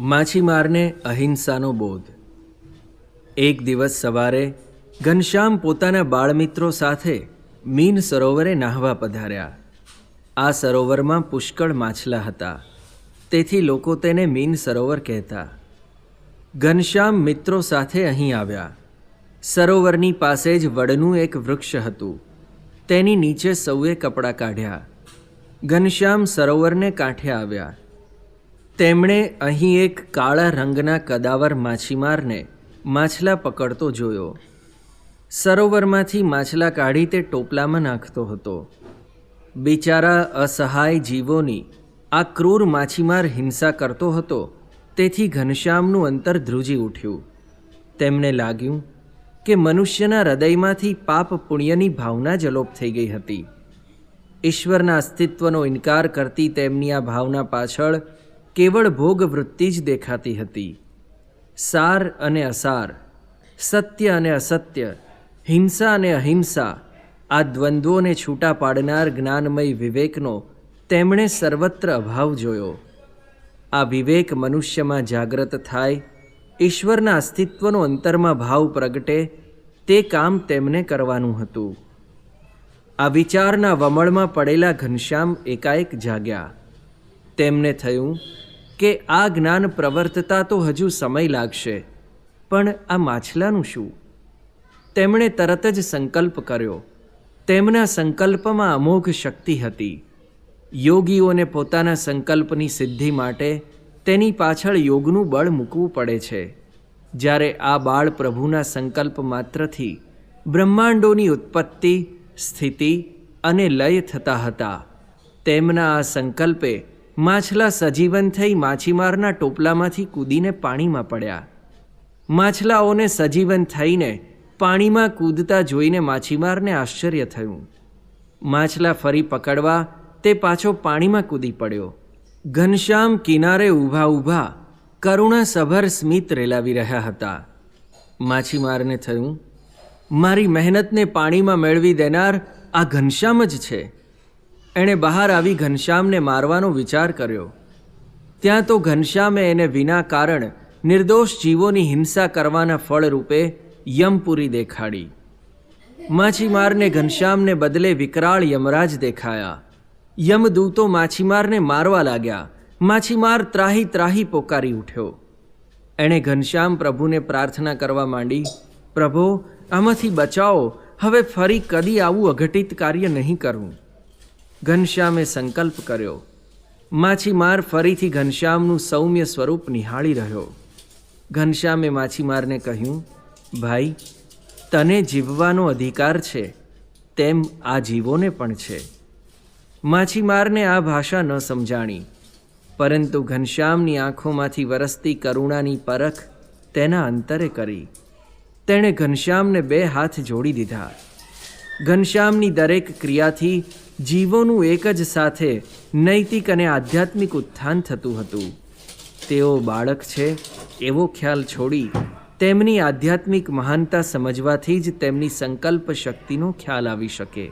માછીમારને અહિંસાનો બોધ. એક દિવસ સવારે ઘનશ્યામ પોતાના બાળમિત્રો સાથે મીન સરોવરે નાહવા પધાર્યા. આ સરોવરમાં પુષ્કળ માછલા હતા. તેથી લોકો તેને મીન સરોવર કહેતા. ઘનશ્યામ મિત્રો સાથે અહીં આવ્યા. સરોવરની પાસે જ વડનું એક વૃક્ષ હતું. તેની નીચે સૌએ કપડાં કાઢ્યા. ઘનશ્યામ સરોવરને કાંઠે આવ્યા. તેમણે અહીં એક કાળા રંગના કદાવર માછીમારને માછલા પકડતો જોયો. સરોવરમાંથી માછલા કાઢી તે ટોપલામાં નાખતો હતો. બિચારા અસહાય જીવોની આ ક્રૂર માછીમાર હિંસા કરતો હતો, તેથી ઘનશ્યામનું અંતર ધ્રુજી ઉઠ્યું. તેમને લાગ્યું કે મનુષ્યના હૃદયમાંથી પાપ પુણ્યની ભાવના જલોપ થઈ ગઈ હતી. ઈશ્વરના અસ્તિત્વનો ઇનકાર કરતી તેમની આ ભાવના પાછળ કેવળ ભોગ વૃત્તિ જ દેખાતી હતી. સાર અને અસાર, સત્ય અને અસત્ય, હિંસા અને અહિંસા, આ દ્વંદ્વોને છૂટા પાડનાર જ્ઞાનમય વિવેકનો તેમણે સર્વત્ર અભાવ જોયો. આ વિવેક મનુષ્યમાં જાગ્રત થાય, ઈશ્વરના અસ્તિત્વનો અંતરમાં ભાવ પ્રગટે, તે કામ તેમને કરવાનું હતું. આ વિચારના વમળમાં પડેલા ઘનશ્યામ એકાએક જાગ્યા. તેમને થયું કે આ જ્ઞાન પ્રવર્તતા તો હજુ સમય લાગશે. પણ આ માછલાનું શું? તેમણે તરત જ સંકલ્પ કર્યો. તેમના સંકલ્પમાં અમોઘ શક્તિ હતી. યોગીઓને પોતાના સંકલ્પની સિદ્ધિ માટે તેની પાછળ યોગનું બળ મૂકવું પડે છે. જ્યારે આ બાળ પ્રભુના સંકલ્પ માત્રથી બ્રહ્માંડોની ઉત્પત્તિ, સ્થિતિ અને લય થતા હતા. તેમના આ સંકલ્પે માછલા સજીવન થઈ માછીમારના ટોપલામાંથી કૂદીને પાણીમાં પડ્યા. માછલાઓને સજીવન થઈને પાણીમાં કૂદતા જોઈને માછીમારને આશ્ચર્ય થયું. માછલા ફરી પકડવા તે પાછો પાણીમાં કૂદી પડ્યો. ઘનશ્યામ કિનારે ઊભા ઊભા કરુણાસભર સ્મિત રેલાવી રહ્યા હતા. માછીમારને થયું, મારી મહેનતને પાણીમાં મેળવી દેનાર આ ઘનશ્યામ જ છે. એણે બહાર આવી ઘનશ્યામને મારવાનો વિચાર કર્યો. ત્યાં તો ઘનશ્યામે એને વિના કારણ નિર્દોષ જીવોની હિંસા કરવાના ફળ રૂપે યમપુરી દેખાડી. માછીમારને ઘનશ્યામને બદલે વિકરાળ યમરાજ દેખાયા. યમદૂતો માછીમારને મારવા લાગ્યા. માછીમાર ત્રાહી ત્રાહી પોકારી ઉઠ્યો. એણે ઘનશ્યામ પ્રભુને પ્રાર્થના કરવા માંડી, પ્રભો, આમાંથી બચાવો. હવે ફરી કદી આવું અઘટિત કાર્ય નહીં કરવું ઘનશ્યામે સંકલ્પ કર્યો. માછીમાર ફરીથી ઘનશ્યામનું સૌમ્ય સ્વરૂપ નિહાળી રહ્યો. ઘનશ્યામે માછીમારને કહ્યું, ભાઈ, તને જીવવાનો અધિકાર છે, તેમ આ જીવોને પણ છે. માછીમારને આ ભાષા ન સમજાણી, પરંતુ ઘનશ્યામની આંખોમાંથી વરસતી કરુણાની પરખ તેના અંતરે કરી. તેણે ઘનશ્યામને બે હાથ જોડી દીધા. ઘનશ્યામની દરેક ક્રિયાથી જીવોનું એક જ સાથે નૈતિક અને આધ્યાત્મિક ઉત્થાન થતું હતું. તેઓ બાળક છે, એવો ખ્યાલ છોડી તેમની આધ્યાત્મિક મહાનતા સમજવાથી જ તેમની સંકલ્પ શક્તિનો ખ્યાલ આવી શકે.